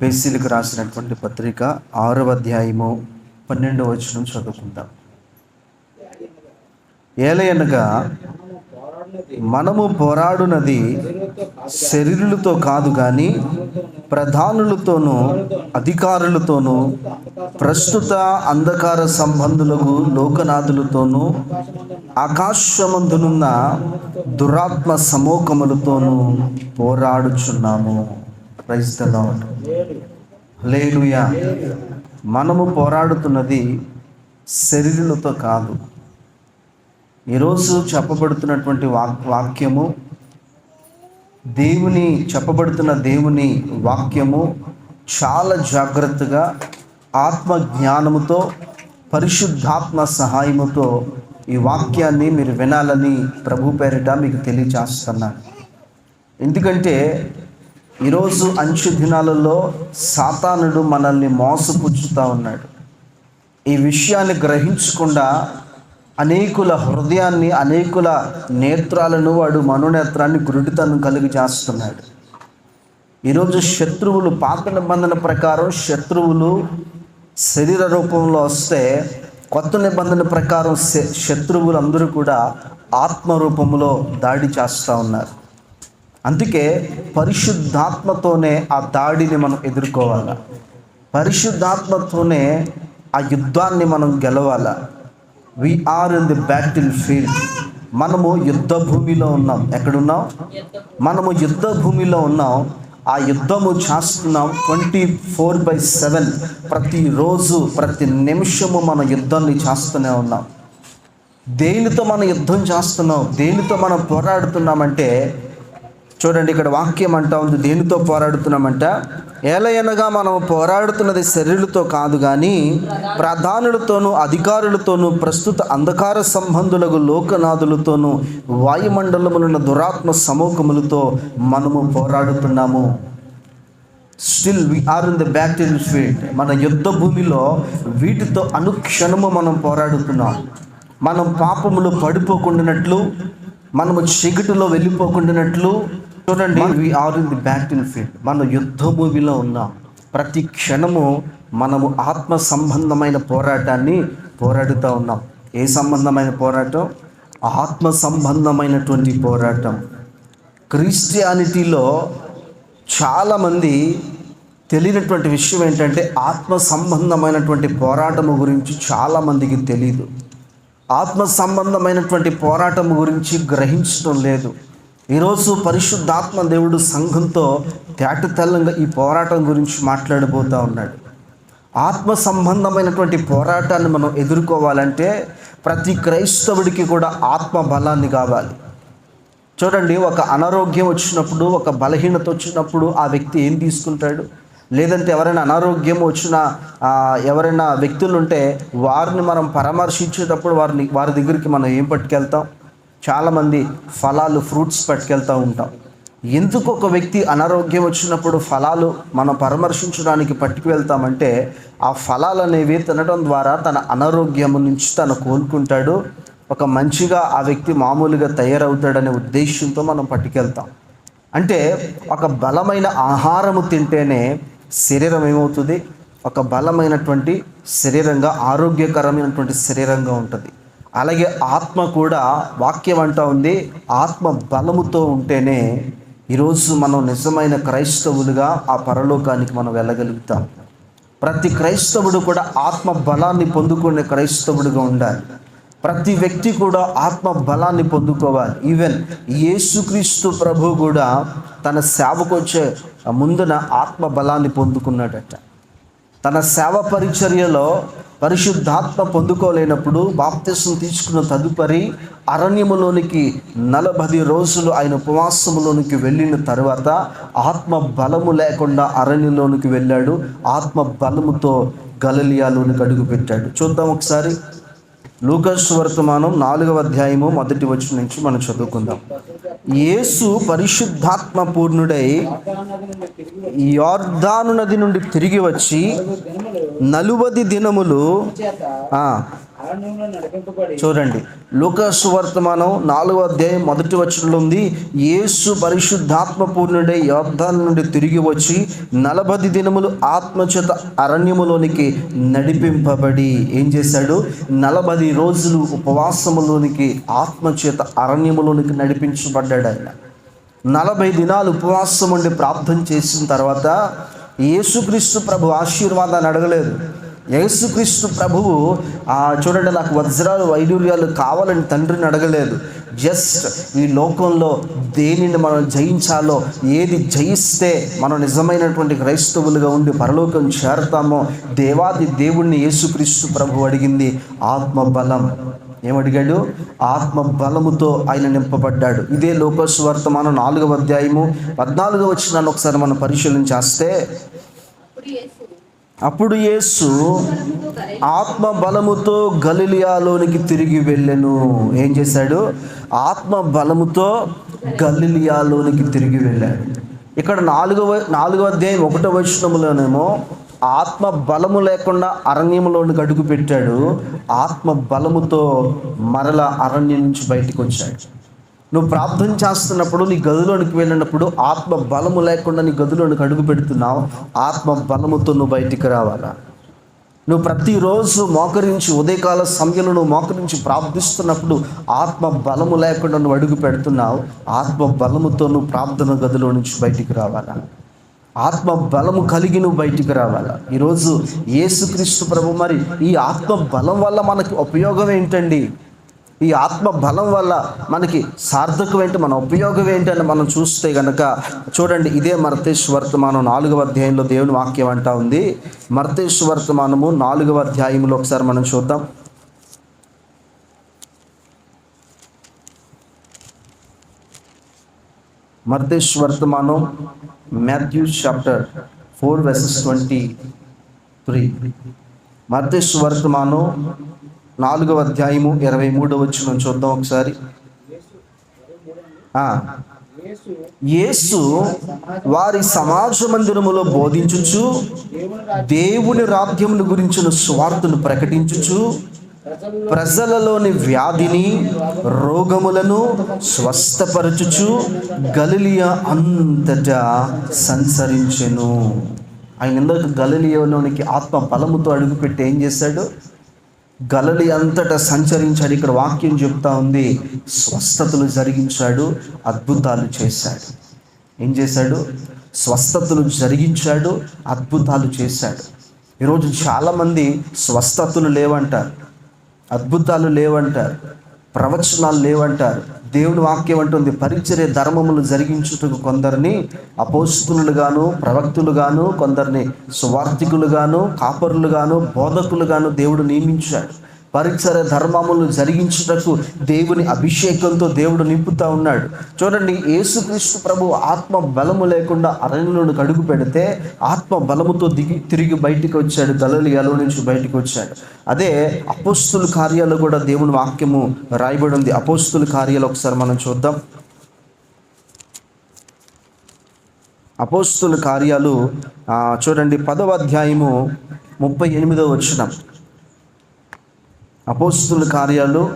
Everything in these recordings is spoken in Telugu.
ఎఫ్ఎస్సీలకు రాసినటువంటి పత్రిక ఆరవ అధ్యాయము పన్నెండవ వచనం చదువుకుందాం. ఏలయనగా మనము పోరాడునది శరీరులతో కాదు కానీ ప్రధానులతోనూ అధికారులతోనూ ప్రస్తుత అంధకార సంబంధులకు లోకనాథులతోనూ ఆకాశమందునున్న దురాత్మ సమూహములతోనూ పోరాడుచున్నాము. ప్రైజ్ ద మనము పోరాడుతున్నది శరీరులతో కాదు. ఈరోజు చెప్పబడుతున్నటువంటి వాక్ వాక్యము దేవుని చెప్పబడుతున్న దేవుని వాక్యము చాలా జాగ్రత్తగా ఆత్మ జ్ఞానముతో పరిశుద్ధాత్మ సహాయముతో ఈ వాక్యాన్ని మీరు వినాలని ప్రభు పేరిట మీకు తెలియజేస్తున్నాను ఎందుకంటే ఈరోజు అంచు దినాలలో సాతానుడు మనల్ని మోసపుచ్చుతూ ఉన్నాడు. ఈ విషయాన్ని గ్రహించకుండా అనేకుల హృదయాన్ని అనేకుల నేత్రాలను వాడు మనోనేత్రాన్ని గురుడితనం కలిగి చేస్తున్నాడు. ఈరోజు శత్రువులు పాత నిబంధన ప్రకారం శత్రువులు శరీర రూపంలో వస్తే కొత్త నిబంధన ప్రకారం శ- శత్రువులు అందరూ కూడా ఆత్మ రూపంలో దాడి చేస్తూ ఉన్నారు. అందుకే పరిశుద్ధాత్మతోనే ఆ దాడిని మనం ఎదుర్కోవాలి. పరిశుద్ధాత్మతోనే ఆ యుద్ధాన్ని మనం గెలవాలా. Are in the battle field మనము యుద్ధ భూమిలో ఉన్నాం. ఎక్కడున్నాం? మనము యుద్ధ భూమిలో ఉన్నాం. ఆ యుద్ధము చేస్తున్నాం ట్వంటీ ఫోర్ బై సెవెన్ ప్రతిరోజు ప్రతి నిమిషము మన యుద్ధాన్ని చేస్తూనే ఉన్నాం. దేనితో మనం యుద్ధం చేస్తున్నాం? దేనితో మనం పోరాడుతున్నామంటే చూడండి ఇక్కడ వాక్యం అంటా ఉంది. దేనితో పోరాడుతున్నామంట? ఏలయనగా మనం పోరాడుతున్నది శరీరులతో కాదు కానీ ప్రధానులతోనూ అధికారులతోనూ ప్రస్తుత అంధకార సంబంధులకు లోకనాథులతోనూ వాయుమండలములున్న దురాత్మ సమూహములతో మనము పోరాడుతున్నాము. Still we are in the battlefield మన యుద్ధ భూమిలో వీటితో అనుక్షణము మనం పోరాడుతున్నాం. మనం పాపములు పడిపోకుండానట్లు మనము చీకటిలో వెళ్ళిపోకుండానట్లు చూడండి we are in the battlefield. మన యుద్ధ భూమిలో ఉన్నాం ప్రతి క్షణము మనము ఆత్మ సంబంధమైన పోరాటాన్ని పోరాడుతూ ఉన్నాం. ఏ సంబంధమైన పోరాటం? ఆత్మ సంబంధమైనటువంటి పోరాటం. క్రిస్టియానిటీలో చాలామంది తెలియనటువంటి విషయం ఏంటంటే ఆత్మ సంబంధమైనటువంటి పోరాటము గురించి చాలామందికి తెలియదు ఆత్మ సంబంధమైనటువంటి పోరాటం గురించి గ్రహించడం లేదు. ఈరోజు పరిశుద్ధాత్మ దేవుడు సంఘంతో తేటతెల్లంగా ఈ పోరాటం గురించి మాట్లాడబోతూ ఉన్నాడు. ఆత్మ సంబంధమైనటువంటి పోరాటాన్ని మనం ఎదుర్కోవాలంటే ప్రతి క్రైస్తవుడికి కూడా ఆత్మ బలాన్ని కావాలి. చూడండి ఒక అనారోగ్యం వచ్చినప్పుడు ఒక బలహీనత వచ్చినప్పుడు ఆ వ్యక్తి ఏం తీసుకుంటాడు? లేదంటే ఎవరైనా అనారోగ్యం వచ్చిన ఎవరైనా వ్యక్తులు ఉంటే వారిని మనం పరామర్శించేటప్పుడు వారిని వారి దగ్గరికి మనం ఏం పట్టుకెళ్తాం? చాలామంది ఫలాలు ఫ్రూట్స్ పట్టుకెళ్తూ ఉంటాం. ఎందుకు ఒక వ్యక్తి అనారోగ్యం వచ్చినప్పుడు ఫలాలు మనం పరామర్శించడానికి పట్టుకు వెళ్తామంటే ఆ ఫలాలు అనేవి తినడం ద్వారా తన అనారోగ్యం నుంచి తను కోలుకుంటాడు. ఒక మంచిగా ఆ వ్యక్తి మామూలుగా తయారవుతాడనే ఉద్దేశంతో మనం పట్టుకెళ్తాం. అంటే ఒక బలమైన ఆహారము తింటేనే శరీరం ఏమవుతుంది? ఒక బలమైనటువంటి శరీరంగా ఆరోగ్యకరమైనటువంటి శరీరంగా ఉంటుంది. అలాగే ఆత్మ కూడా వాక్యం అంటూ ఉంది. ఆత్మ బలముతో ఉంటేనే ఈరోజు మనం నిజమైన క్రైస్తవులుగా ఆ పరలోకానికి మనం వెళ్ళగలుగుతాం. ప్రతి క్రైస్తవుడు కూడా ఆత్మ బలాన్ని పొందుకునే క్రైస్తవుడిగా ఉండాలి. ప్రతి వ్యక్తి కూడా ఆత్మ బలాన్ని పొందుకోవాలి. ఈవెన్ యేసుక్రీస్తు ప్రభు కూడా తన సేవకు వచ్చే ముందున ఆత్మ బలాన్ని పొందుకున్నాడట. తన సేవ పరిచర్యలో పరిశుద్ధాత్మ పొందుకోలేనప్పుడు బాప్తిసం తీసుకున్న తదుపరి అరణ్యములోనికి నలభై రోజులు ఆయన ఉపవాసములోనికి వెళ్ళిన తర్వాత ఆత్మ బలము లేకుండా అరణ్యంలోనికి వెళ్ళాడు. ఆత్మ బలముతో గలలియాలోనికి అడుగుపెట్టాడు చూద్దాం ఒకసారి. లూకస్ వర్తమానం నాలుగవ అధ్యాయము మొదటి వచ్చి నుంచి మనం చదువుకుందాం. యేసు పరిశుద్ధాత్మ పూర్ణుడై యోర్ధాను నది నుండి తిరిగి వచ్చి నలువది దినములు చూడండి. లూకాసు వర్తమానం నాలుగో అధ్యాయం మొదటి వచనంలో ఉంది. యేసు పరిశుద్ధాత్మ పూర్ణుడై యోర్ధాన్ నుండి తిరిగి వచ్చి నలభై దినములు ఆత్మచేత అరణ్యములోనికి నడిపింపబడి ఏం చేశాడు? నలభై రోజులు ఉపవాసములోనికి ఆత్మచేత అరణ్యములోనికి నడిపించబడ్డాడు ఆయన. నలభై దినాలు ఉపవాసం ఉండి ప్రార్థన చేసిన తర్వాత యేసుక్రీస్తు ప్రభు ఆశీర్వాదాన్ని అడగలేదు. యేసుక్రీస్తు ప్రభువు ఆ చూడండి నాకు వజ్రాలు వైడూర్యాలు కావాలని తండ్రిని అడగలేదు. జస్ట్ ఈ లోకంలో దేనిని మనం జయించాలో ఏది జయిస్తే మనం నిజమైనటువంటి క్రైస్తవులుగా ఉండి పరలోకం చేరతామో దేవాది దేవుణ్ణి యేసుక్రీస్తు ప్రభు అడిగింది ఆత్మ బలం. ఏమడిగాడు? ఆత్మ బలముతో ఆయన నింపబడ్డాడు. ఇదే లోకస్ వర్తమానం నాలుగవ అధ్యాయము పద్నాలుగవ వచ్చినాన్ని ఒకసారి మనం పరిశీలన చేస్తే అప్పుడు యేసు ఆత్మ బలముతో గలిలియాలోనికి తిరిగి వెళ్ళెను. ఏం చేశాడు? ఆత్మ బలముతో గలిలియాలోనికి తిరిగి వెళ్ళాడు. ఇక్కడ నాలుగవ నాలుగవ అధ్యాయం ఒకటో వచనములోనేమో ఆత్మ బలము లేకుండా అరణ్యంలోనికి అడుగు పెట్టాడు. ఆత్మ బలముతో మరల అరణ్యం నుంచి బయటికి వచ్చాడు. నువ్వు ప్రార్థన చేస్తున్నప్పుడు నీ గదిలోనికి వెళ్ళినప్పుడు ఆత్మ బలము లేకుండా నీ గదిలోనికి అడుగు పెడుతున్నావు. ఆత్మ బలముతో నువ్వు బయటికి రావాలా? నువ్వు ప్రతిరోజు మోకరించి ఉదయకాల సమయంలో నువ్వు మోకరించి ప్రార్థిస్తున్నప్పుడు ఆత్మ బలము లేకుండా నువ్వు అడుగు పెడుతున్నావు. ఆత్మ బలముతో నువ్వు ప్రార్థన గదిలో నుంచి బయటికి రావాలా? ఆత్మ బలము కలిగి నువ్వు బయటికి రావాలా? ఈరోజు ఏసుక్రీస్తు ప్రభు మరి ఈ ఆత్మ బలం వల్ల మనకి ఉపయోగం ఏంటండి? ఈ ఆత్మ బలం వల్ల మనకి సార్థకం ఏంటి మన ఉపయోగం ఏంటి అని మనం చూస్తే గనక చూడండి ఇదే మర్తేష్ వర్తమానం నాలుగవ అధ్యాయంలో దేవుని వాక్యం అంటా ఉంది. మర్తేష్ వర్తమానము నాలుగవ అధ్యాయంలో ఒకసారి మనం చూద్దాం. మర్తేష్ వర్తమానం Matthew chapter four verses twenty three. మర్తేష్ వర్తమానం నాలుగవ అధ్యాయము ఇరవై మూడవ వచ్చిన చూద్దాం ఒకసారి. యేసు వారి సమాజ మందిరములో బోధించుచు దేవుని రాధ్యమును రాజ్యమును గురించిన స్వార్థను ప్రకటించుచు ప్రజలలోని వ్యాధిని రోగములను స్వస్థపరచుచు గలిలియా అంతటా సంచరించెను. ఆయన ఇందాక గలిలియోలోనికి ఆత్మ బలముతో అడుగుపెట్టి ఏం చేశాడు? గలలి అంతటా సంచరించాడు. ఇక్కడ వాక్యం చెప్తా ఉంది. స్వస్థతలు జరిగించాడు. అద్భుతాలు చేశాడు. ఏం చేశాడు? స్వస్థతలు జరిగించాడు. అద్భుతాలు చేశాడు. ఈరోజు చాలామంది స్వస్థతలు లేవంటారు. అద్భుతాలు లేవంటారు. ప్రవచనాలు లేవంటారు. దేవుని వాక్యం అంటుంది పరిచర్య ధర్మములు జరిగించుటకు కొందరిని అపోస్తులుగాను ప్రవక్తులుగాను కొందరిని సువార్థికులుగాను కాపరులుగాను బోధకులుగాను దేవుడు నియమించాడు. పరిసర ధర్మములు జరిగించుటకు దేవుని అభిషేకంతో దేవుడు నింపుతా ఉన్నాడు. చూడండి యేసుక్రీస్తు ప్రభు ఆత్మ బలము లేకుండా అరణ్యంలోకి అడుగు పెడితే ఆత్మ బలముతో దిగి తిరిగి బయటికి వచ్చాడు గలలియాలో నుంచి బయటికి వచ్చాడు. అదే అపోస్తుల కార్యాలు కూడా దేవుని వాక్యము రాయబడి ఉంది. అపోస్తుల కార్యాలు ఒకసారి మనం చూద్దాం. అపోస్తుల కార్యాలు చూడండి పదవ అధ్యాయము ముప్పై ఎనిమిదవ వచ్చినాం అపోస్తుల కార్యాలు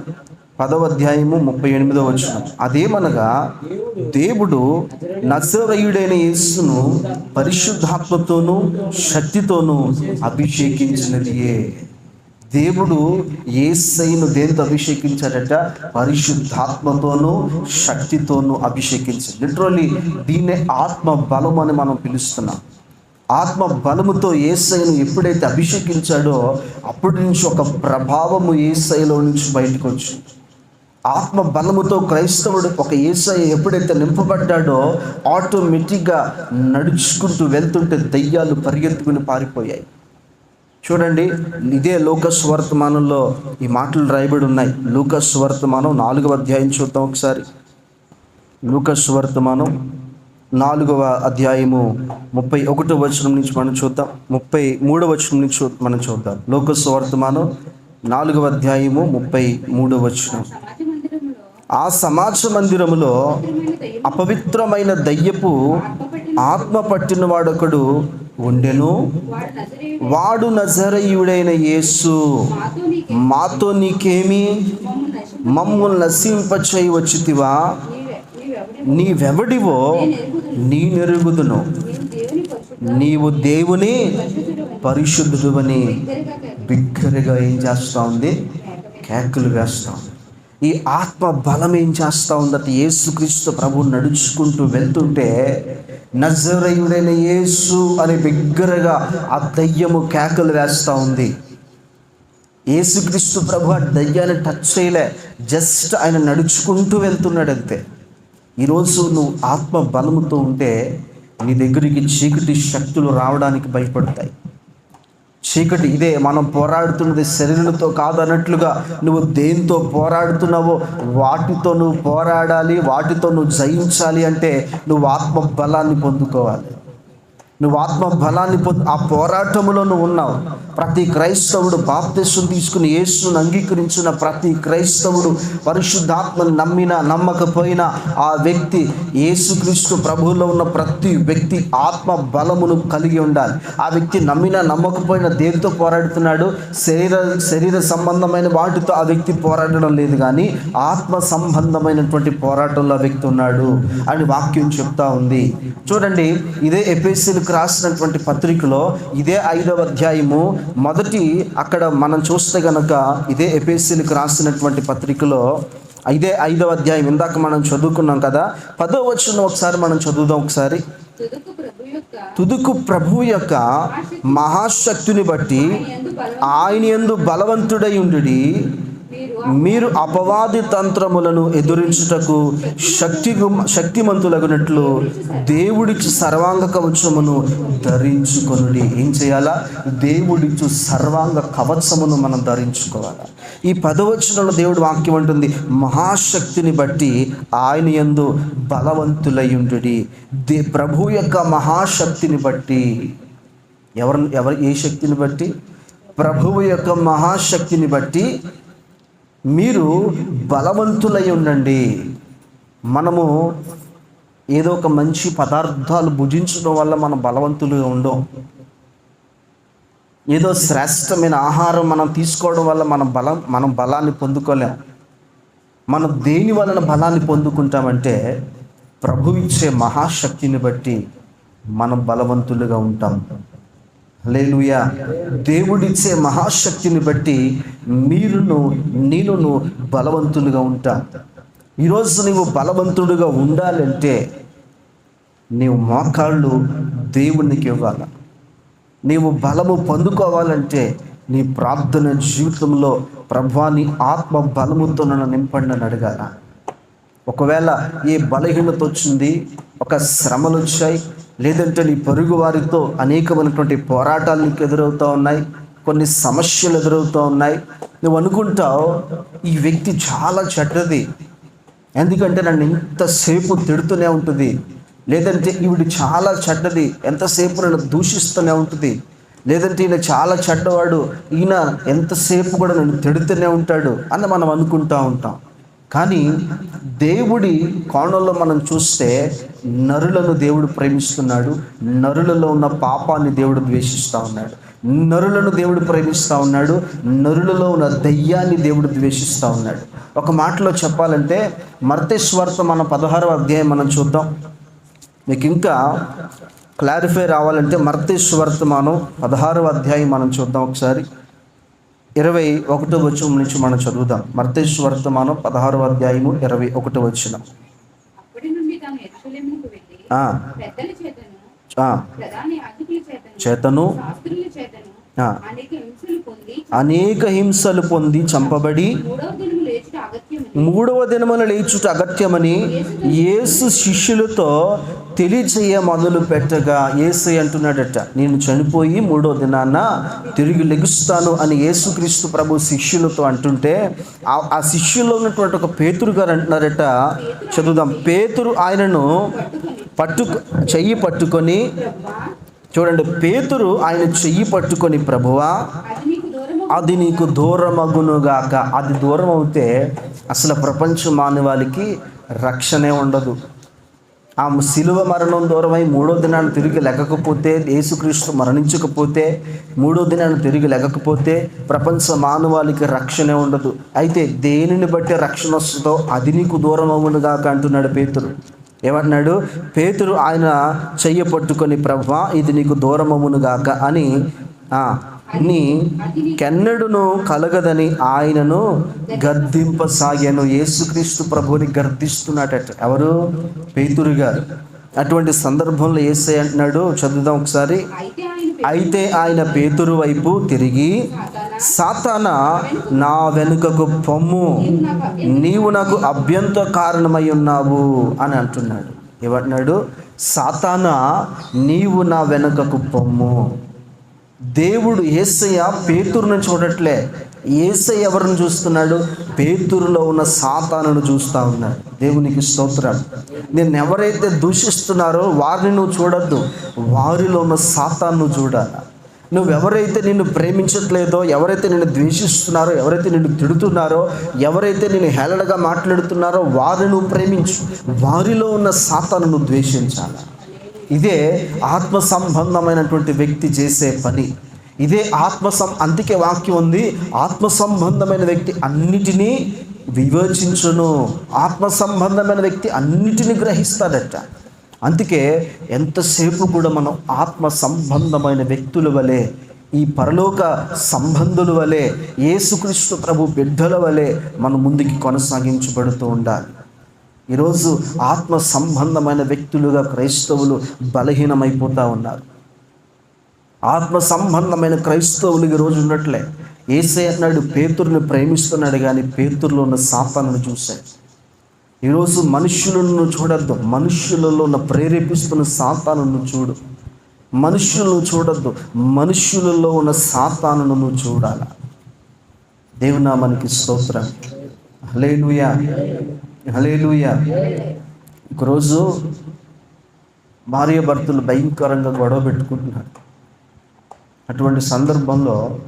పదవ అధ్యాయము ముప్పై ఎనిమిదో వచ్చిన అదేమనగా దేవుడు నజరయుడైన యేసును పరిశుద్ధాత్మతోనూ శక్తితోనూ అభిషేకించినదియే. దేవుడు ఏసైను దేనితో అభిషేకించాడట? పరిశుద్ధాత్మతోనూ శక్తితోనూ అభిషేకించాడు. లిటరలీ దీన్నే ఆత్మ బలం అని మనం పిలుస్తున్నాం. ఆత్మ బలముతో ఏసైను ఎప్పుడైతే అభిషేకించాడో అప్పటి నుంచి ఒక ప్రభావము ఏసైలో నుంచి బయటకు వచ్చింది. ఆత్మ బలముతో క్రైస్తవుడు ఒక ఏసై ఎప్పుడైతే నింపబడ్డాడో ఆటోమేటిక్గా నడుచుకుంటూ వెళ్తుంటే దయ్యాలు పరిగెత్తుకుని పారిపోయాయి. చూడండి ఇదే లోకస్ వర్తమానంలో ఈ మాటలు రాయబడి ఉన్నాయి. లూకస్ వర్తమానం నాలుగవ అధ్యాయం చూద్దాం ఒకసారి. లోకస్ వర్తమానం నాలుగవ అధ్యాయము ముప్పై ఒకటో వచనం నుంచి మనం చూద్దాం. ముప్పై మూడవ వచనం నుంచి మనం చూద్దాం. లోకస్ వర్తమానం నాలుగవ అధ్యాయము ముప్పై మూడవ వచనం. ఆ సమాజ మందిరములో అపవిత్రమైన దయ్యపు ఆత్మ పట్టిన వాడొకడు ఉండెను. వాడు నజరయుడైన యేసు. మాతో నీకేమి? మమ్మల్ని నశింపచేయి వచ్చితివా నీవెవడివో నీ నెరుగుదును నీవు దేవుని పరిశుద్ధ పరిశుద్ధుడు బిగ్గరగా ఏం చేస్తూ ఉంది? కేకలు వేస్తూ ఉంది. ఈ ఆత్మ బలం ఏం చేస్తూ ఉందట? యేసుక్రీస్తు ప్రభు నడుచుకుంటూ వెళ్తుంటే నజరయుడైన యేసు అని బిగ్గరగా ఆ దయ్యము కేకలు వేస్తూ ఉంది. యేసుక్రీస్తు ప్రభు ఆ దయ్యాన్ని టచ్ చేయలే. జస్ట్ ఆయన నడుచుకుంటూ వెళ్తున్నాడు అంతే ఈరోజు నువ్వు ఆత్మ బలముతో ఉంటే నీ దగ్గరికి చీకటి శక్తులు రావడానికి భయపడతాయి. చీకటి ఇదే మనం పోరాడుతున్నది శరీరంతో కాదన్నట్లుగా నువ్వు దేంతో పోరాడుతున్నావో వాటితో నువ్వు పోరాడాలి వాటితో నువ్వు జయించాలి అంటే నువ్వు ఆత్మ బలాన్ని పొందుకోవాలి. నువ్వు ఆత్మ బలాన్ని పొందు ఆ పోరాటంలో నువ్వు ఉన్నావు. ప్రతి క్రైస్తవుడు బాప్తిస్వం తీసుకుని యేసును అంగీకరించిన ప్రతి క్రైస్తవుడు పరిశుద్ధాత్మను నమ్మినా నమ్మకపోయినా ఆ వ్యక్తి యేసుక్రీస్తు ప్రభువులో ఉన్న ప్రతి వ్యక్తి ఆత్మ బలమును కలిగి ఉండాలి. ఆ వ్యక్తి నమ్మినా నమ్మకపోయినా దేనితో పోరాడుతున్నాడు? శరీర శరీర సంబంధమైన వాటితో ఆ వ్యక్తి పోరాడడం లేదు కానీ ఆత్మ సంబంధమైనటువంటి పోరాటంలో ఆ వ్యక్తి ఉన్నాడు అని వాక్యం చెప్తా ఉంది. చూడండి ఇదే ఎపిఎస్సీలకు రాసినటువంటి పత్రికలో ఇదే ఐదవ అధ్యాయము. మొదటి అక్కడ మనం చూస్తే గనక ఇదే ఎపిఎస్సీలకు రాసినటువంటి పత్రికలో ఇదే ఐదవ అధ్యాయం ఇందాక మనం చదువుకున్నాం కదా. పదో వచ్చిన ఒకసారి మనం చదువుదాం ఒకసారి. తుదుకు ప్రభు యొక్క మహాశక్తిని బట్టి ఆయన ఎందు బలవంతుడై ఉండు మీరు అపవాది తంత్రములను ఎదురించుటకు శక్తి శక్తిమంతులగునట్లు దేవుడిచ్చు సర్వాంగ కవచమును ధరించుకొనుడి. ఏం చేయాలా? దేవుడిచ్చు సర్వాంగ కవచమును మనం ధరించుకోవాలి. ఈ పదవచనంలో దేవుడు వాక్యం అంటుంది మహాశక్తిని బట్టి ఆయన యందు బలవంతులయ్యుండు దే ప్రభు యొక్క మహాశక్తిని బట్టి. ఎవరు ఎవరు ఏ శక్తిని బట్టి? ప్రభువు యొక్క మహాశక్తిని బట్టి మీరు బలవంతులై ఉండండి. మనము ఏదో ఒక మంచి పదార్థాలు భుజించడం వల్ల మనం బలవంతులుగా ఉండం. ఏదో శ్రేష్టమైన ఆహారం మనం తీసుకోవడం వల్ల మనం బలం మనం బలాన్ని పొందుకోలేం. మనం దేని వలన బలాన్ని పొందుకుంటామంటే ప్రభు ఇచ్చే మహాశక్తిని బట్టి మనం బలవంతులుగా ఉంటాం. లేలుయా దేవుడిచ్చే మహాశక్తిని బట్టి మీరును నేనును బలవంతులుగా ఉంటా. ఈరోజు నీవు బలవంతుడుగా ఉండాలంటే నీవు మోకాళ్ళు దేవునికి ఇవ్వాలి. నీవు బలము పొందుకోవాలంటే నీ ప్రార్థన జీవితంలో ప్రభాని ఆత్మ బలముతో నన్ను నింపండి అని అడగాల. ఒకవేళ ఏ బలహీనత వచ్చింది ఒక శ్రమలు వచ్చాయి లేదంటే నీ పొరుగు వారితో అనేకమైనటువంటి పోరాటాలు నీకు ఎదురవుతూ ఉన్నాయి. కొన్ని సమస్యలు ఎదురవుతూ ఉన్నాయి. నువ్వు అనుకుంటావు ఈ వ్యక్తి చాలా చెడ్డది. ఎందుకంటే నన్ను ఎంతసేపు తిడుతూనే ఉంటుంది. లేదంటే ఈవిడ చాలా చెడ్డది. ఎంతసేపు నన్ను దూషిస్తూనే ఉంటుంది. లేదంటే ఈయన చాలా చెడ్డవాడు. ఈయన ఎంతసేపు కూడా నన్ను తిడుతూనే ఉంటాడు అని మనం అనుకుంటూ ఉంటాం. కానీ దేవుడి కోణంలో మనం చూస్తే నరులను దేవుడు ప్రేమిస్తున్నాడు నరులలో ఉన్న పాపాన్ని దేవుడు ద్వేషిస్తూ ఉన్నాడు. నరులను దేవుడు ప్రేమిస్తూ ఉన్నాడు నరులలో ఉన్న దయ్యాన్ని దేవుడు ద్వేషిస్తూ ఉన్నాడు. ఒక మాటలో చెప్పాలంటే మర్తేశ్వార్త మన పదహారవ అధ్యాయం మనం చూద్దాం. మీకు ఇంకా క్లారిఫై రావాలంటే మర్తేశ్వర్తమానం పదహారవ అధ్యాయం మనం చూద్దాం ఒకసారి. ఇరవై ఒకటో వచనం నుంచి మనం చదువుదాం. మర్తేశ్వర్తమానం పదహారవ అధ్యాయము ఇరవై ఒకటో పెద్దల చేతను అనేక హింసలు పొంది చంపబడి మూడవ దినమున లేచుట అగత్యమని యేసు శిష్యులతో తెలియచేయ మొదలు పెట్టగా యేసు అంటున్నాడట నేను చనిపోయి మూడో దినాన తిరిగి లెగుస్తాను అని యేసుక్రీస్తు ప్రభు శిష్యులతో అంటుంటే ఆ ఆ శిష్యుల్లో ఉన్నటువంటి ఒక పేతురు గారు అంటున్నారట చదువుదాం పేతురు ఆయనను పట్టు చెయ్యి పట్టుకొని చూడండి పేతురు ఆయన చెయ్యి పట్టుకొని ప్రభువా అది నీకు దూరమగునుగాక. అది దూరం అవుతే అసలు ప్రపంచ మానవాళికి రక్షణే ఉండదు. ఆ శిలువ మరణం దూరమై మూడో దినాన్ని తిరిగి లెగకపోతే యేసుక్రీస్తు మరణించకపోతే మూడో దినాన్ని తిరిగి లెగకపోతే ప్రపంచ మానవాళికి రక్షణ ఉండదు. అయితే దేనిని బట్టి రక్షణ వస్తుందో అది నీకు దూరం అవునుగాక అంటున్నాడు పేతురు. ఏమంటున్నాడు? పేతురు ఆయన చెయ్య పట్టుకొని ప్రభా ఇది నీకు దూరం అవునుగాక అని నీ కెన్నడును కలగదని ఆయనను గద్దింపసాగాను. యేసుక్రీస్తు ప్రభుని గర్దిస్తున్నాడట. ఎవరు? పేతురు గారు. అటువంటి సందర్భంలో ఏసై అంటున్నాడు చదువుదాం ఒకసారి. అయితే ఆయన పేతురు వైపు తిరిగి సాతాన నా వెనుకకు పొమ్ము. నీవు నాకు అభ్యంతర కారణమై ఉన్నావు అని అంటున్నాడు. ఏమంటున్నాడు? సాతాన నీవు నా వెనుకకు పొమ్ము. దేవుడు ఏసయ్య పేతురును చూడట్లే. ఏసయ్య ఎవరిని చూస్తున్నాడు? పేతురులో ఉన్న సాతానును చూస్తూ ఉన్నాడు దేవునికి స్తోత్రాలు. నేను ఎవరైతే దూషిస్తున్నారో వారిని నువ్వు చూడద్దు. వారిలో ఉన్న సాతాను చూడాలి. నువ్వు ఎవరైతే నిన్ను ప్రేమించట్లేదో ఎవరైతే నిన్ను ద్వేషిస్తున్నారో ఎవరైతే నిన్ను తిడుతున్నారో ఎవరైతే నిన్ను హేళనగా మాట్లాడుతున్నారో వారిని నువ్వు ప్రేమించు. వారిలో ఉన్న సాతాను నువ్వు ద్వేషించాలి? ఇదే ఆత్మ సంబంధమైనటువంటి వ్యక్తి చేసే పని. ఇదే ఆత్మ సం అందుకే వాక్యం ఉంది ఆత్మ సంబంధమైన వ్యక్తి అన్నిటినీ వివేచించును. ఆత్మ సంబంధమైన వ్యక్తి అన్నిటిని గ్రహిస్తాడట. అందుకే ఎంతసేపు కూడా మనం ఆత్మ సంబంధమైన వ్యక్తుల వలె ఈ పరలోక సంబంధుల వలె యేసుక్రీస్తు ప్రభు బిడ్డల వలె మనం ముందుకి కొనసాగించబడుతూ ఉండాలి. ఈరోజు ఆత్మ సంబంధమైన వ్యక్తులుగా క్రైస్తవులు బలహీనమైపోతూ ఉన్నారు. ఆత్మ సంబంధమైన క్రైస్తవులు ఈరోజు ఉన్నట్లే. ఏసై అన్నాడు పేతురుని ప్రేమిస్తున్నాడు కానీ పేతురులో ఉన్న సాతాను చూశాడు. ఈరోజు మనుషులను చూడొద్దు మనుష్యులలో ఉన్న ప్రేరేపిస్తున్న సాతాను చూడు. మనుషులను చూడొద్దు మనుషులలో ఉన్న సాతాను నువ్వు చూడాల దేవునామానికి స్తోత్రం. లేనుయా హలేలుయా ఒకరోజు భార్య భర్తలు భయంకరంగా గొడవ పెట్టుకుంటున్నారు. అటువంటి సందర్భంలో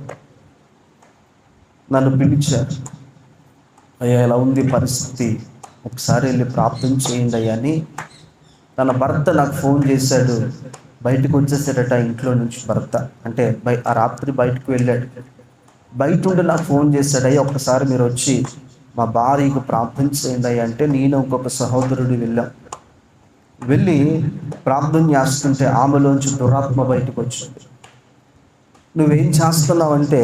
నన్ను పిలిచారు. అయ్యా ఇలా ఉంది పరిస్థితి? ఒకసారి వెళ్ళి ప్రాప్తం చేయండి అయ్యా అని తన భర్త నాకు ఫోన్ చేశాడు. బయటకు వచ్చేసాడట ఇంట్లో నుంచి భర్త. అంటే బై ఆ రాత్రి బయటకు వెళ్ళాడు. బయట ఉండి నాకు ఫోన్ చేశాడు. అయ్యా ఒకసారి మీరు వచ్చి మా భార్యకు ప్రార్థన చేయండి అంటే నేను ఇంకొక సహోదరుడు వెళ్ళాం. వెళ్ళి ప్రార్థన చేస్తుంటే ఆమెలోంచి దురాత్మ బయటకు వచ్చింది. నువ్వేం చేస్తున్నావంటే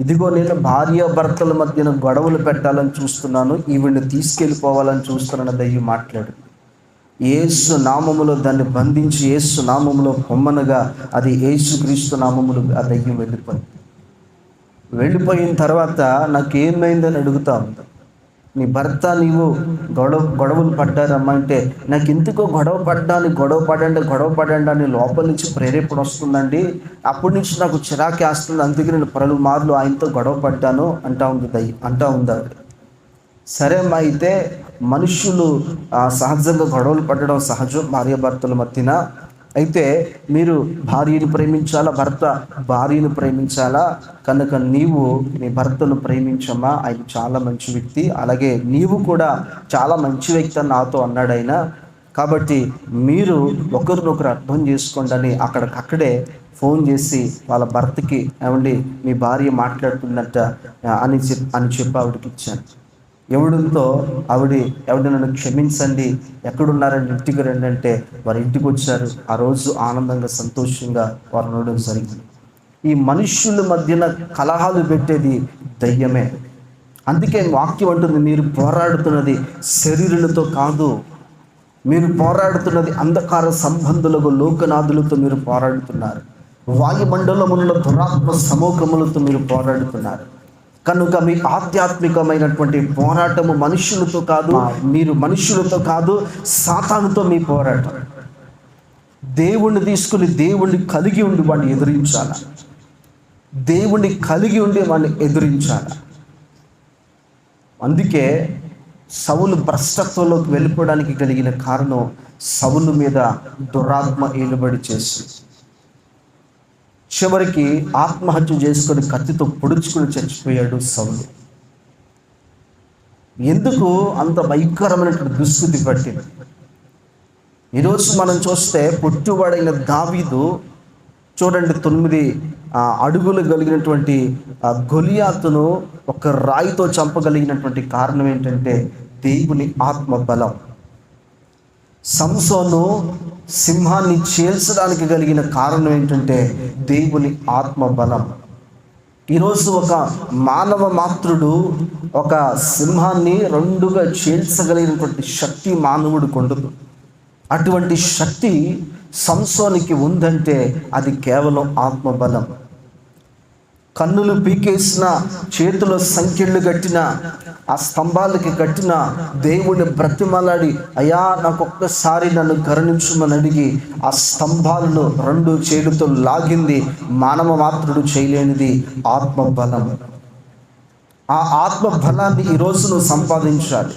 ఇదిగో నేను భార్య భర్తల మధ్యన గొడవలు పెట్టాలని చూస్తున్నాను ఈవిడిని తీసుకెళ్ళిపోవాలని చూస్తున్నాను దయ్యం మాట్లాడు. ఏసు నామములో దాన్ని బంధించి ఏసు నామములో పొమ్మనగా అది ఏసు క్రీస్తు నామములు ఆ దయ్యం వెళ్ళిపోయింది. వెళ్ళిపోయిన తర్వాత నాకేమైందని అడుగుతా ఉంది నీ భర్త నీవు గొడవ గొడవలు పడ్డారమ్మా అంటే నాకు ఎందుకో గొడవ పడ్డాను గొడవ పడండి గొడవ పడండి అని లోపల నుంచి ప్రేరేపణ వస్తుందండి. అప్పటి నుంచి నాకు చిరాకి వస్తుంది. అందుకే నేను పలు మార్లు ఆయనతో గొడవ పడ్డాను అంటా ఉంది దయ్యం అంటా ఉంది ఆవిడ సరే అమ్మా అయితే మనుషులు సహజంగా గొడవలు పడడం సహజం. భార్యాభర్తల మధ్యన అయితే మీరు భార్యను ప్రేమించాలా భర్త భార్యను ప్రేమించాలా? కనుక నీవు నీ భర్తను ప్రేమించమ్మా ఆయన చాలా మంచి వ్యక్తి. అలాగే నీవు కూడా చాలా మంచి వ్యక్తి అని నాతో అన్నాడు ఆయన. కాబట్టి మీరు ఒకరినొకరు అర్థం చేసుకోండి అని అక్కడికక్కడే ఫోన్ చేసి వాళ్ళ భర్తకి ఏమండి మీ భార్య మాట్లాడుతుందంట అని చెప్ అని చెప్పి ఆవిడకి ఇచ్చాను. ఎవడంతో ఆవిడ ఎవడి నన్ను క్షమించండి. ఎక్కడున్నారని ఇంటికి రండి అంటే వారి ఇంటికి వచ్చారు. ఆ రోజు ఆనందంగా సంతోషంగా వారు ఉండడం జరిగింది. ఈ మనుష్యుల మధ్యన కలహాలు పెట్టేది దయ్యమే. అందుకే వాక్యం అంటుంది మీరు పోరాడుతున్నది శరీరులతో కాదు. మీరు పోరాడుతున్నది అంధకార సంబంధులకు లోకనాథులతో మీరు పోరాడుతున్నారు. వాయుమండలములలో దురాత్మ సమూహములతో మీరు పోరాడుతున్నారు. కనుక మీ ఆధ్యాత్మికమైనటువంటి పోరాటము మనుషులతో కాదు మీరు మనుషులతో కాదు సాతానుతో మీ పోరాటం. దేవుణ్ణి తీసుకుని దేవుణ్ణి కలిగి ఉండి వాడిని ఎదిరించాల? దేవుణ్ణి కలిగి ఉండి వాడిని ఎదిరించాల? అందుకే సవులు భ్రష్టత్వంలోకి వెళ్ళిపోవడానికి కలిగిన కారణం సవులు మీద దురాత్మ ఏలుబడి చేసి చివరికి ఆత్మహత్య చేసుకొని కత్తితో పొడుచుకుని చచ్చిపోయాడు సౌలు. ఎందుకు అంత భయంకరమైనటువంటి దుస్థితి పట్టింది? ఈరోజు మనం చూస్తే పుట్టుబడైన దావీదు చూడండి తొమ్మిది అడుగులు కలిగినటువంటి గొలియాతును ఒక రాయితో చంపగలిగినటువంటి కారణం ఏంటంటే దేవుని ఆత్మ బలం సంసోను సింహాన్ని చేల్చడానికి కలిగిన కారణం ఏంటంటే దేవుని ఆత్మ బలం. ఈరోజు ఒక మానవ మాతృడు ఒక సింహాన్ని రెండుగా చేల్చగలిగినటువంటి శక్తి మానవుడికి ఉండదు అటువంటి శక్తి సంసోనికి ఉందంటే అది కేవలం ఆత్మబలం కన్నులు పీకేసిన చేతిలో సంఖ్యలు కట్టిన ఆ స్తంభాలకి కట్టిన దేవుని బ్రతిమలాడి అయ్యా నాకు ఒక్కసారి నన్ను కరుణించమని అడిగి ఆ స్తంభాలను రెండు చేతులతో లాగింది. మానవ మాత్రుడు చేయలేనిది ఆత్మబలం. ఆ ఆత్మ బలాన్ని ఈరోజు నువ్వు సంపాదించాలి.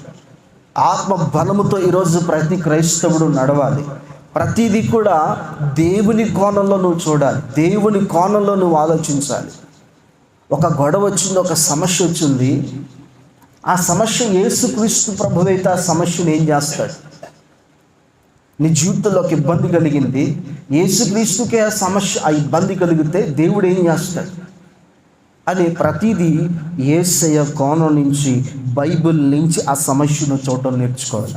ఆత్మ బలముతో ఈరోజు ప్రతి క్రైస్తవుడు నడవాలి. ప్రతిదీ కూడా దేవుని కోణంలో నువ్వు చూడాలి. దేవుని కోణంలో నువ్వు ఆలోచించాలి. ఒక గొడవ వచ్చింది ఒక సమస్య వచ్చింది. ఆ సమస్య ఏసుక్రీస్తు ప్రభువైతే ఆ సమస్యను ఏం చేస్తాడు? నీ జీవితంలో ఒక ఇబ్బంది కలిగింది. ఏసుక్రీస్తుకే ఆ సమస్య ఆ ఇబ్బంది కలిగితే దేవుడు ఏం చేస్తాడు? అని ప్రతిదీ ఏసయ కోణం నుంచి బైబిల్ నుంచి ఆ సమస్యను చూడటం నేర్చుకోవాలి.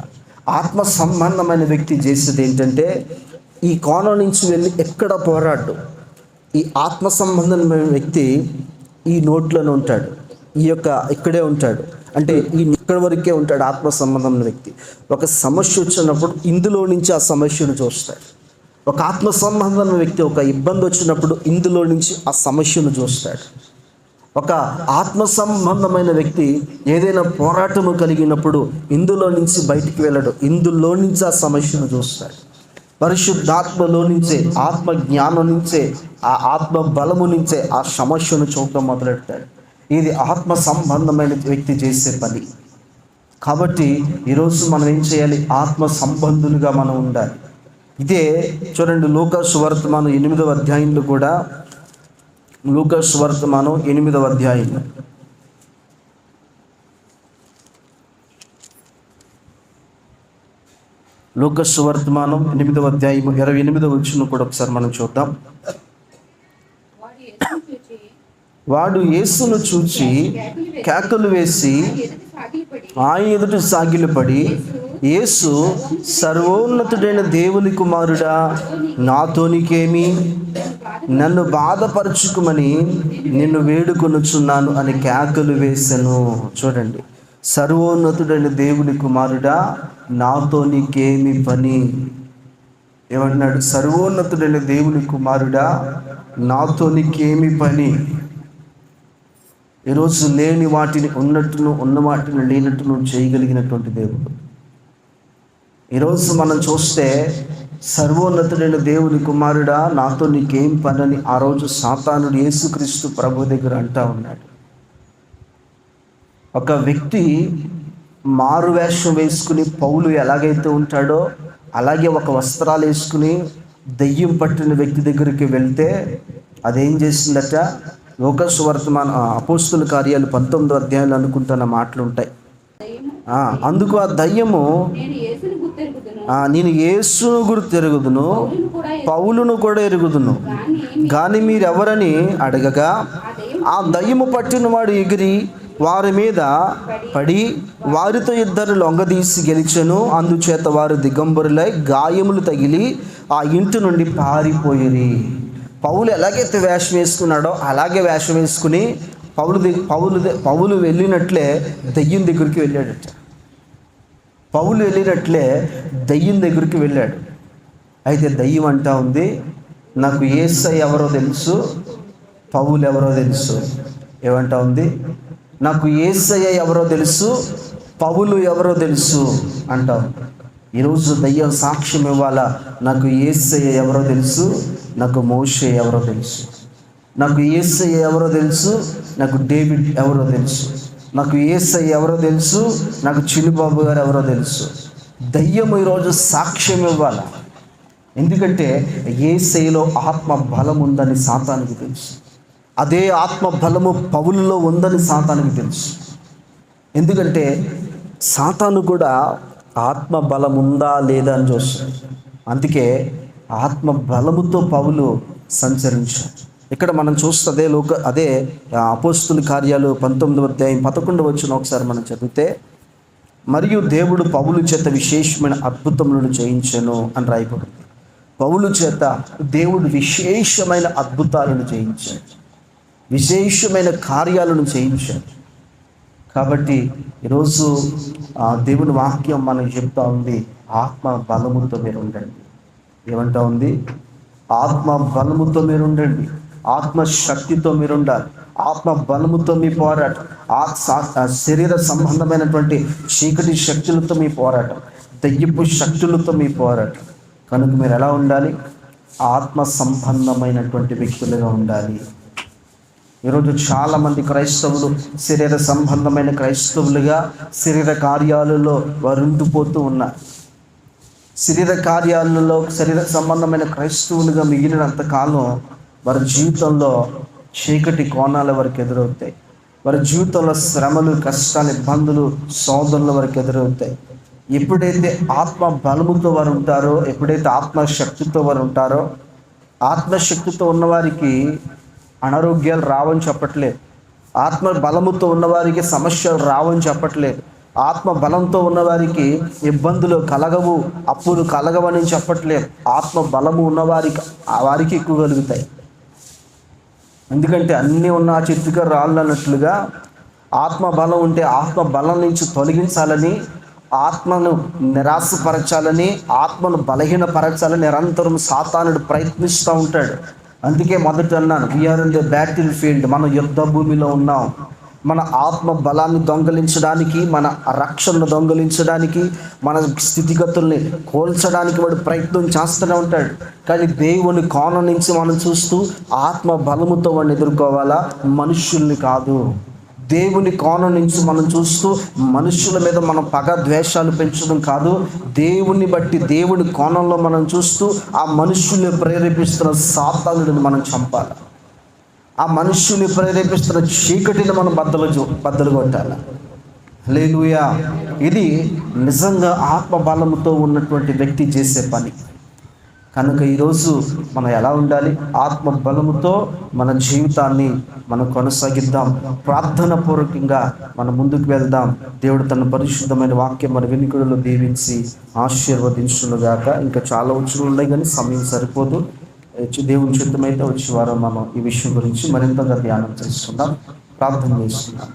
ఆత్మ సంబంధమైన వ్యక్తి చేసేది ఏంటంటే ఈ కోణం నుంచి వెళ్ళి ఎక్కడ పోరాడు? ఈ ఆత్మ సంబంధమైన వ్యక్తి ఈ నోట్లోనే ఉంటాడు. ఈ యొక్క ఇక్కడే ఉంటాడు. అంటే ఈ ఇక్కడ వరకే ఉంటాడు ఆత్మ సంబంధమైన వ్యక్తి. ఒక సమస్య వచ్చినప్పుడు ఇందులో నుంచి ఆ సమస్యను చూస్తాడు. ఒక ఆత్మ సంబంధమైన వ్యక్తి ఒక ఇబ్బంది వచ్చినప్పుడు ఇందులో నుంచి ఆ సమస్యను చూస్తాడు. ఒక ఆత్మ సంబంధమైన వ్యక్తి ఏదైనా పోరాటము కలిగినప్పుడు ఇందులో నుంచి బయటికి వెళ్ళడు. ఇందులో నుంచి ఆ సమస్యను చూస్తాడు. పరిశుద్ధాత్మలో నుంచే ఆత్మ జ్ఞానం నుంచే ఆ ఆత్మ బలము నుంచే ఆ సమస్యను చూడటం మొదలెడతాడు. ఇది ఆత్మ సంబంధమైన వ్యక్తి చేసే పని. కాబట్టి ఈరోజు మనం ఏం చేయాలి? ఆత్మ సంబంధులుగా మనం ఉండాలి. ఇదే చూడండి లూకాసువర్తమానం ఎనిమిదవ అధ్యాయంలో కూడా లోకస్వర్తమానం ఎనిమిదవ అధ్యాయం లూకస్ వర్తమానం ఎనిమిదవ అధ్యాయం ఇరవై ఎనిమిదవ వచ్చిన కూడా ఒకసారి మనం చూద్దాం. వాడు యేసును చూచి కేకలు వేసి ఆయన ఎదుట సాగిలపడి యేసు సర్వోన్నతుడైన దేవుని కుమారుడా నాతోనికేమి నన్ను బాధపరచుకుమని నిన్ను వేడుకొనుచున్నాను అని కేకలు వేసెను. చూడండి. సర్వోన్నతుడైన దేవుని కుమారుడా నాతో నీకేమి పని? ఏమన్నాడు సర్వోన్నతుడైన దేవుని కుమారుడా నాతో నీకేమి పని? ఈరోజు లేని వాటిని ఉన్నట్టును ఉన్న వాటిని లేనట్టును చేయగలిగినటువంటి దేవుడు. ఈరోజు మనం చూస్తే సర్వోన్నతుడైన దేవుని కుమారుడా నాతో నీకేం పనని ఆ రోజు సాతానుడు యేసుక్రీస్తు ప్రభు దగ్గర అంటా ఉన్నాడు. ఒక వ్యక్తి మారు వేషం వేసుకుని పౌలు ఎలాగైతే ఉంటాడో అలాగే ఒక వస్త్రాలు వేసుకుని దెయ్యం పట్టిన వ్యక్తి దగ్గరికి వెళ్తే అదేం చేసిందట లోకస్ వర్తమాన అపోస్తుల కార్యాలు పంతొమ్మిదో అధ్యాయులు అనుకుంటున్న మాటలు ఉంటాయి. అందుకు ఆ దయ్యము నేను ఏసును గుర్తు ఎరుగుదును పౌలును కూడా ఎరుగుదును. కానీ మీరెవరని అడగగా ఆ ఆ దయ్యము పట్టిన వాడు ఎగిరి వారి మీద పడి వారితో ఇద్దరు లొంగదీసి గెలిచెను. అందుచేత వారు దిగంబరులై గాయములు తగిలి ఆ ఇంటి నుండి పారిపోయిరి. పౌలు ఎలాగైతే వేషం వేసుకున్నాడో అలాగే వేషం వేసుకుని పౌలు ది- పౌలు పౌలు వెళ్ళినట్లే దయ్యం దగ్గరికి వెళ్ళాడట పౌలు వెళ్ళినట్లే దయ్యం దగ్గరికి వెళ్ళాడు. అయితే దయ్యం అంటా ఉంది నాకు ఏసై ఎవరో తెలుసు పౌలు ఎవరో తెలుసు. ఏమంటా ఉంది నాకు ఏసయ్య ఎవరో తెలుసు పౌలు ఎవరో తెలుసు అంటావు. ఈరోజు దయ్యం సాక్ష్యం ఇవ్వాలా? నాకు ఏసయ్య ఎవరో తెలుసు నాకు మోషే ఎవరో తెలుసు. నాకు ఏసయ్య ఎవరో తెలుసు నాకు డేవిడ్ ఎవరో తెలుసు. నాకు ఏసయ్య ఎవరో తెలుసు నాకు చిలుబాబు గారు ఎవరో తెలుసు. దయ్యం ఈరోజు సాక్ష్యం ఇవ్వాలా? ఎందుకంటే ఏసైలో ఆత్మ బలం ఉందని సాతానికి తెలుసు. అదే ఆత్మ బలము పౌలులో ఉందని సాతానికి తెలుసు. ఎందుకంటే సాతాను కూడా ఆత్మ బలం ఉందా లేదా అని చూస్తాడు అందుకే ఆత్మ బలముతో పౌలు సంచరించాడు. ఇక్కడ మనం చూస్తే అదే లోక అదే అపోస్తుల కార్యాలు పంతొమ్మిదవ అధ్యాయం పదకొండు వచ్చిన ఒకసారి మనం చదివితే మరియు దేవుడు పౌలు చేత విశేషమైన అద్భుతములను చేయించను అని రాయబడింది. పౌలు చేత దేవుడు విశేషమైన అద్భుతాలను చేయించాడు. విశేషమైన కార్యాలను చేయించాడు కాబట్టి ఈరోజు ఆ దేవుని వాక్యం మనకు చెప్తా ఉంది ఆత్మ బలముతో మీరు ఉండండి. ఏమంటా ఉంది? ఆత్మ బలముతో మీరు ఉండండి. ఆత్మ శక్తితో మీరు ఉండాలి. ఆత్మ బలముతో మీ పోరాటం ఆ- శరీర సంబంధమైనటువంటి చీకటి శక్తులతో మీ పోరాటం దయ్యపు శక్తులతో మీ పోరాటం. కనుక మీరు ఎలా ఉండాలి? ఆత్మ సంబంధమైనటువంటి వ్యక్తులుగా ఉండాలి. ఈరోజు చాలామంది క్రైస్తవులు శరీర సంబంధమైన క్రైస్తవులుగా శరీర కార్యాలలో వారు ఉండిపోతూ ఉన్నారు. శరీర కార్యాలలో శరీర సంబంధమైన క్రైస్తవులుగా మిగిలినంత కాలం వారి జీవితంలో చీకటి కోణాల వరకు ఎదురవుతాయి. వారి జీవితంలో శ్రమలు కష్టాలు ఇబ్బందులు సోదరుల వరకు ఎదురవుతాయి. ఎప్పుడైతే ఆత్మ బలముతో వారు ఉంటారో ఎప్పుడైతే ఆత్మశక్తితో వారు ఉంటారో ఆత్మశక్తితో ఉన్నవారికి అనారోగ్యాలు రావని చెప్పట్లేదు ఆత్మ బలముతో ఉన్నవారికి సమస్యలు రావని చెప్పట్లేదు ఆత్మ బలంతో ఉన్నవారికి ఇబ్బందులు కలగవు అప్పులు కలగవని చెప్పట్లేదు ఆత్మ బలము ఉన్నవారికి వారికి ఎక్కువ కలుగుతాయి. ఎందుకంటే అన్నీ ఉన్న ఆ చెట్టుగా రాళ్ళు అన్నట్లుగా ఆత్మ బలం ఉంటే ఆత్మ బలం నుంచి తొలగించాలని ఆత్మను నిరాశపరచాలని ఆత్మను బలహీనపరచాలని నిరంతరం సాతానుడు ప్రయత్నిస్తూ ఉంటాడు. అందుకే మొదట అన్నాను we are in the battlefield మనం యుద్ధ భూమిలో ఉన్నాం. మన ఆత్మ బలాన్ని దొంగలించడానికి మన రక్షణను దొంగలించడానికి మన స్థితిగతుల్ని కోల్చడానికి వాడు ప్రయత్నం చేస్తూనే ఉంటాడు. కానీ దేవుని కోణం నుంచి మనం చూస్తూ ఆత్మ బలముతో వాడిని ఎదుర్కోవాలా? మనుష్యుల్ని కాదు. దేవుని కోణం నుంచి మనం చూస్తూ మనుషుల మీద మనం పగ ద్వేషాలు పెంచడం కాదు. దేవుని బట్టి దేవుని కోణంలో మనం చూస్తూ ఆ మనుషుల్ని ప్రేరేపిస్తున్న సాతానుడిని మనం చంపాలి. ఆ మనుషుల్ని ప్రేరేపిస్తున్న చీకటిని మనం బద్దలు బద్దలు కొట్టాలి. లేలుయా ఇది నిజంగా ఆత్మబలంతో ఉన్నటువంటి వ్యక్తి చేసే పని. కనుక ఈరోజు మనం ఎలా ఉండాలి? ఆత్మ బలముతో మన జీవితాన్ని మనం కొనసాగిద్దాం. ప్రార్థన పూర్వకంగా మనం ముందుకు వెళ్దాం. దేవుడు తన పరిశుద్ధమైన వాక్యం మన వెనుకడులో దీవించి ఆశీర్వదించునుగాక. ఇంకా చాలా వచ్చులు ఉన్నాయి కానీ సమయం సరిపోదు. దేవుని చిత్తమైతే వచ్చే వారం మనం ఈ విషయం గురించి మరింతగా ధ్యానం చేసుకుందాం. ప్రార్థన చేసుకుందాం.